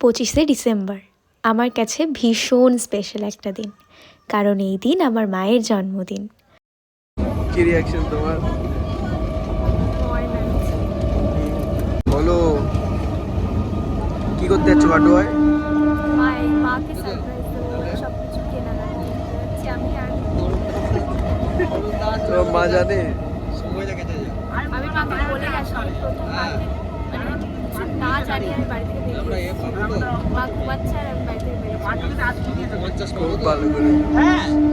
পঁচিশে ডিসেম্বর। আমার কাছে ভীষণ স্পেশাল একটা দিন কারণ এই দিন আমার মায়ের জন্মদিন। কি রিয়াকশন তোমার? বলো কি করতে যাচ্ছ আর মা জানে? আমি মাকে বলে গেছি প্রথম না জানি আমি বাড়ি থেকে বেরিয়ে মা ঘুমাচ্ছে আর আমি বাড়ি থেকে খুব ভালো করে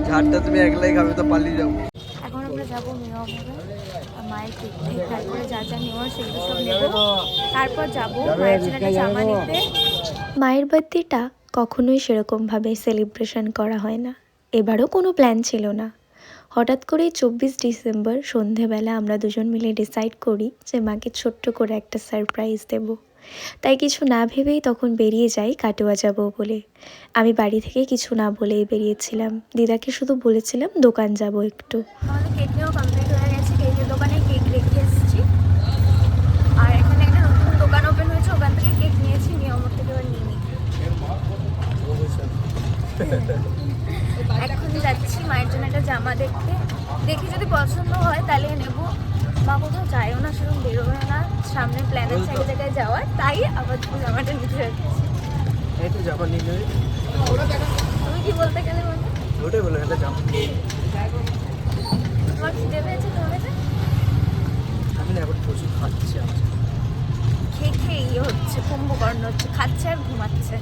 ঝাড়টা তুমি একলাই খাবে তো পালিয়ে যাব এখন আমরা যাব মেয়ে মায়ের কেক কেক তারপরে যা যা নেওয়ার সেগুলো সব নেব। তারপর যাব মায়ের জন্য জামা নিতে। মায়ের বার্থডেটা কখনোই সেরকমভাবে সেলিব্রেশন করা হয় না। এবারও কোনো প্ল্যান ছিল না। হঠাৎ করেই চব্বিশ ডিসেম্বর সন্ধেবেলা আমরা দুজন মিলে ডিসাইড করি যে মাকে ছোট্ট করে একটা সারপ্রাইজ দেব। তাই কিছু না ভেবেই তখন বেরিয়ে যাই কাটোয়া যাব বলে। আমি বাড়ি থেকে কিছু না বলেই বেরিয়েছিলাম। দিদাকে শুধু বলেছিলাম দোকান যাব একটু। এখন যাচ্ছি মায়ের জন্য একটা জামা দেখতে। দেখি যদি পছন্দ হয় তাহলে নেব। মা কোথাও যায়ও না, সেরকম বেরোবে না। সামনে প্ল্যান আছে এক জায়গায় যাওয়ার তাই আবার জামাটা নিতে যাচ্ছি এই তো জামা নিয়ে নেবে। তুমি কি বলতে গেলে মানে ওটাই বলো একটা জামা। তোমার খিদে পেয়েছে তোমার আমি না এখন প্রচুর খাচ্ছি খেয়ে খেয়ে ইয়ে হচ্ছে কুম্ভকর্ণ হচ্ছে খাচ্ছে আর ঘুমাচ্ছে।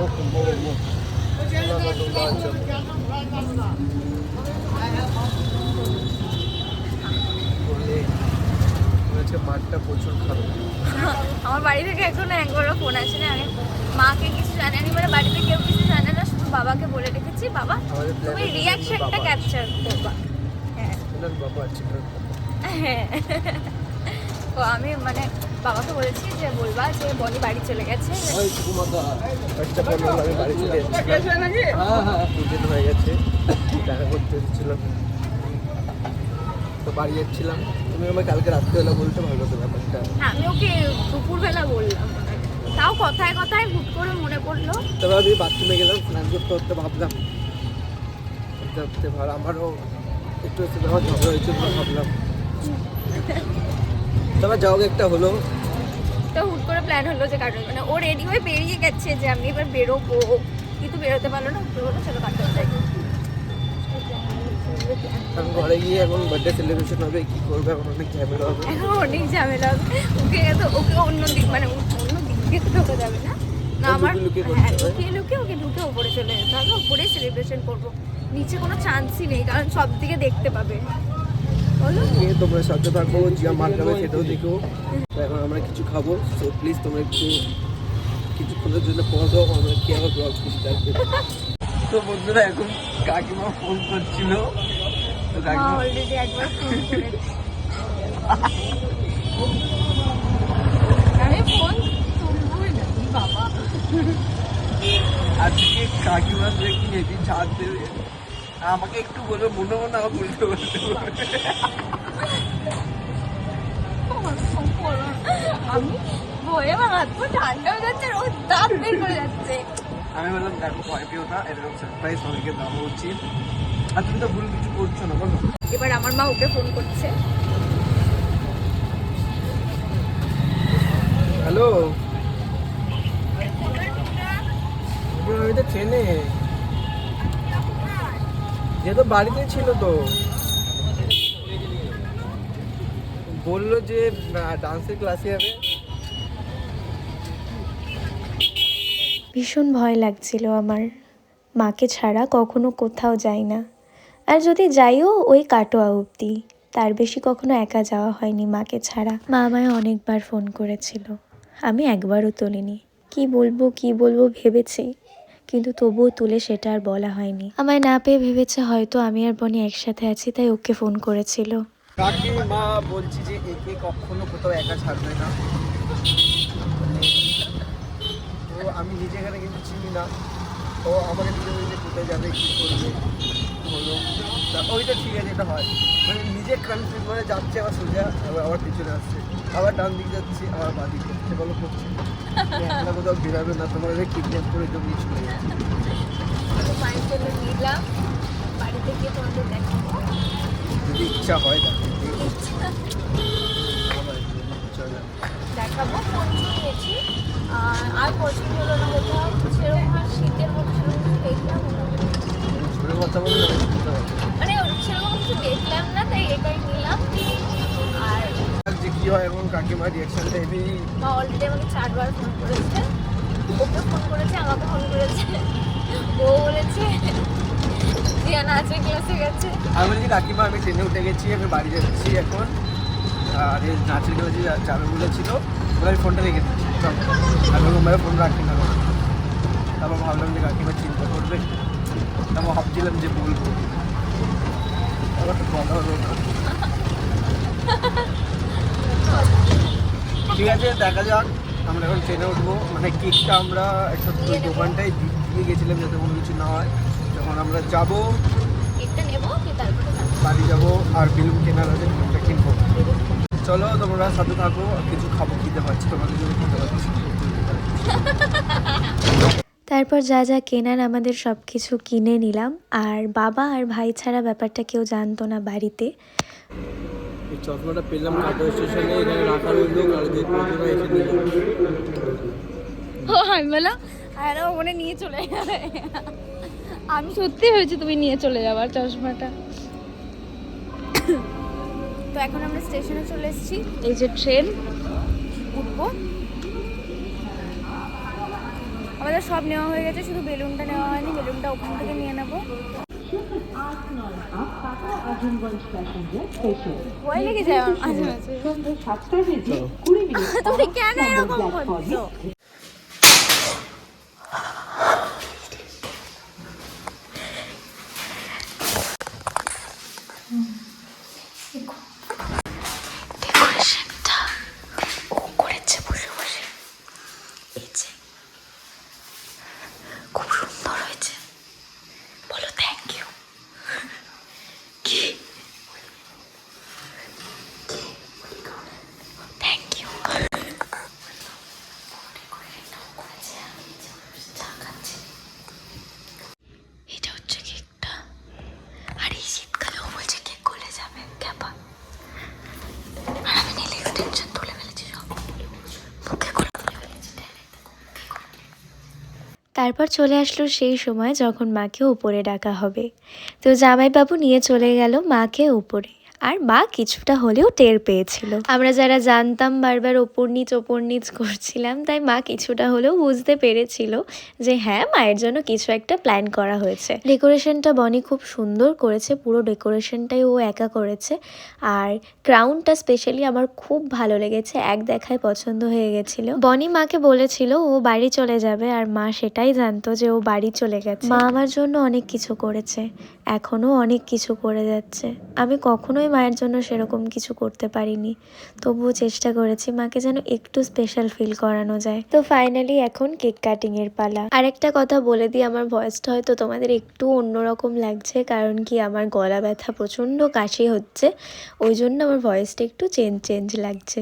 ও কুম্ভ কুম্ভ বলে আজকে প্রচুর খারাপ আমার বাড়ি থেকে এখনও একবারও ফোন আসে না আমি মাকে কিছু জানানি মানে বাড়িতে কেউ কিছু জানে না শুধু বাবাকে বলে রেখেছি বাবা তুমি রিয়াকশনটা ক্যাপচার করবা। হ্যাঁ। বাবা আছে। হ্যাঁ। তো আমি মানে বাবাকে বলেছি যে বলবা যে বনি বাড়ি চলে গেছে। আচ্ছা বাড়ি চলে হ্যাঁ হ্যাঁ দুদিন হয়ে গেছে। দেখা করতে এসেছিলাম। তো বাড়ি যাচ্ছিলাম। তুমি আমাকে কালকে রাত্রিবেলা বলতে ভালো হতো ব্যাপারটা। হ্যাঁ আমি ওকে দুপুরবেলা বললাম। তাও কথায় কথায় হুট করে মনে পড়ল। তবে আমি বাথরুমে গেলাম স্নান করতে করতে ভাবলাম। ভালো আমারও একটু ঝগড়া হয়েছে ভাবলাম। তবে যাও একটা হলো। তো হুট করে প্ল্যান হলো যে কাটন মানে ও রেডি হয়ে বেরিয়ে গেছে যে আমি এবার বেরোবো। কিন্তু বেরোতে পারল না চলো কাটন ঘরে গিয়ে এখন বার্থডে সেলিব্রেশন হবে কি করবে? এখন অনেক ঝামেলা হবে। এখন অনেক ঝামেলা হবে। ওকে তো ওকে অন্য দিক মানে অন্য দিক তো ঢোকা যাবে না। না আমার হ্যাঁ লুকিয়ে লুকিয়ে ওকে ঢুকে ওপরে চলে যেতে হবে। ওপরেই সেলিব্রেশন করব। নিচে কোনো চান্সই নেই কারণ সব দিকে দেখতে পাবে। বলো। নিয়ে তোমরা সাথে থাকো জিয়া মার খাবে সেটাও দেখো। তো এখন আমরা কিছু খাব। সো প্লিজ তোমরা একটু কিছুক্ষণের জন্য পজ দাও আমরা কি আবার ব্লগ স্টার্ট করি তো বন্ধুরা এখন কাকিমা ফোন করছিল। অলরেডি একবার। ফোন করেছে। আমি ফোন তুলবই না বাবা। আজকে কাকিমা দেখি হেভি ছাদ দেবে? আমাকে একটু বলবে মনে মনে আমার উল্টো বলতে আমি ভয়ে ঠান্ডা হয়ে যাচ্ছে ও দাঁত বের করে যাচ্ছে। আমি বললাম দেখো ভয় পেও না এরকম সারপ্রাইজ সবাইকে দেওয়া উচিত। আর তুমি তো ভুল কিছু করছ না বলো। এবার আমার মা ওকে ফোন করছে। হ্যালো? আমি তো ট্রেনে। যে তো বাড়িতে ছিল তো। বলল যে ডান্সের ক্লাসে যাবে। ভীষণ ভয় লাগছিল আমার। মাকে ছাড়া কখনো কোথাও যাই না। আর যদি যাইও ওই কাটোয়া অবধি, তার বেশি কখনো একা যাওয়া হয়নি মাকে ছাড়া। মা আমায় অনেকবার ফোন করেছিল। আমি একবারও তুলিনি। কি বলব কি বলব ভেবেছি, কিন্তু তবুও তুলে সেটা আর বলা হয়নি। আমায় না পেয়ে ভেবেছে হয়তো আমি আর বনি একসাথে আছি, তাই ওকে ফোন করেছিল। বলছি যে একে কখনো কোথাও একা ছাড়বে না। আমি নিজে এখানে কিন্তু চিনি না। ও আমাকে দিকে দিকে কোথায় যাবে কী করবে হলো। ওইটা ঠিক আছে এটা হয়। মানে নিজে কনফিউজ মানে যাচ্ছে আবার সোজা আবার আবার পিছনে আসছে। আবার ডান দিকে যাচ্ছে আবার বাঁ দিকে যাচ্ছে। বলো করছে। একটা কোথাও বেরাবে না তোমার কিডন্যাপ করে জমিয়ে চলে যাচ্ছে। নিলাম। বাড়িতে গিয়ে তোমাদের দেখাবো। যদি ইচ্ছা হয় দেখাবো ফোন নিয়েছি। আর পছন্দ হলো না কোথাও সেরকম আর শীতের মতো সেরকম কিছু দেখলাম কথা বলে মানে ওর সেরকম কিছু দেখলাম না তাই এটাই নিলাম। আর যে কী হয় এখন কাকিমার রিয়াকশনটা হেভি মা অলরেডি আমাকে চারবার ফোন করেছে। ওকে ফোন করেছে আমাকে ফোন করেছে। ও বলেছে নাচে ক্লাসে গেছে। আমি বলছি কাকিমা আমি ট্রেনে উঠে গেছি আমি বাড়ি যাচ্ছি এখন। আর নাচের ক্লাসে যে চালুগুলো ছিল ওরা ফোনটা রেখে দিচ্ছি। চল আমি মোবাইলে ফোন রাখি না তারপর ভাবলাম যে কাকিমা চিন্তা করবে। তারপর ভাবছিলাম যে বলব আবার তো কথা হলো। ঠিক আছে দেখা যাক। আমরা এখন ট্রেনে উঠবো। মানে কেকটা আমরা একটা দোকানটায় দিয়ে গেছিলাম যাতে কোনো কিছু না হয়। যখন আমরা যাব তারপরে। বাড়ি যাব আর বেলুন কেনার আছে কিনবো। চলো তোমরা সাথে থাকো কিছু খাব খেতে পাচ্ছি তোমাদের জন্য খেতে পাচ্ছি। তারপর যা যা কেনার আমাদের সব কিছু কিনে নিলাম। আর বাবা আর ভাই ছাড়া ব্যাপারটা কেউ জানতো না বাড়িতে। চশমাটা পেলাম কাটো স্টেশনে এখানে রাখা রইল আর যে কতটা এসে নিয়ে ও আমি বললাম আর ও মনে নিয়ে চলে যাবে। আমি সত্যি হয়েছে তুমি নিয়ে চলে যাবার চশমাটা। তো এখন আমরা স্টেশনে চলে এসেছি। এই যে ট্রেন। উঠবো। আমাদের সব নেওয়া হয়ে গেছে শুধু বেলুনটা নেওয়া হয়নি বেলুনটা ওখান থেকে নিয়ে নেব। ভয় লেগে যায় আমার মাঝে মাঝে। তুমি কেন এরকম করছ ডেকোরেশনটা ও করেছে বসে বসে এই যে খুব সুন্দর হয়েছে বলো থ্যাংক ইউ কি থ্যাংক ইউ এটা হচ্ছে কেকটা আর এই শীতকালেও বলছে কেক গলে যাবে ক্যাপা আর আমি নিলে টেনশন তুলে ফেলেছি সব মুখে করে তুলে ফেলেছি তারপর চলে আসলো সেই সময় যখন মাকে উপরে ডাকা হবে। তো জামাইবাবু নিয়ে চলে গেল মাকে উপরে। আর মা কিছুটা হলেও টের পেয়েছিল। আমরা যারা জানতাম বারবার ওপর নিচ ওপর নিচ করছিলাম তাই মা কিছুটা হলেও বুঝতে পেরেছিল যে হ্যাঁ মায়ের জন্য কিছু একটা প্ল্যান করা হয়েছে। ডেকোরেশনটা বনি খুব সুন্দর করেছে পুরো ডেকোরেশনটাই ও একা করেছে। আর ক্রাউনটা স্পেশালি আমার খুব ভালো লেগেছে এক দেখায় পছন্দ হয়ে গেছিল। বনি মাকে বলেছিল ও বাড়ি চলে যাবে। আর মা সেটাই জানতো যে ও বাড়ি চলে গেছে। মা আমার জন্য অনেক কিছু করেছে এখনও অনেক কিছু করে যাচ্ছে। আমি কখনোই মায়ের জন্য সেরকম কিছু করতে পারিনি। তবুও চেষ্টা করেছি মাকে যেন একটু স্পেশাল ফিল করানো যায়। তো ফাইনালি এখন কেক কাটিং এর পালা। আর একটা কথা বলে দিই, আমার ভয়েসটা হয়তো তোমাদের একটু অন্যরকম লাগছে, কারণ কি আমার গলা ব্যথা প্রচণ্ড কাশি হচ্ছে, ওই জন্য আমার ভয়েসটা একটু চেঞ্জ চেঞ্জ লাগছে।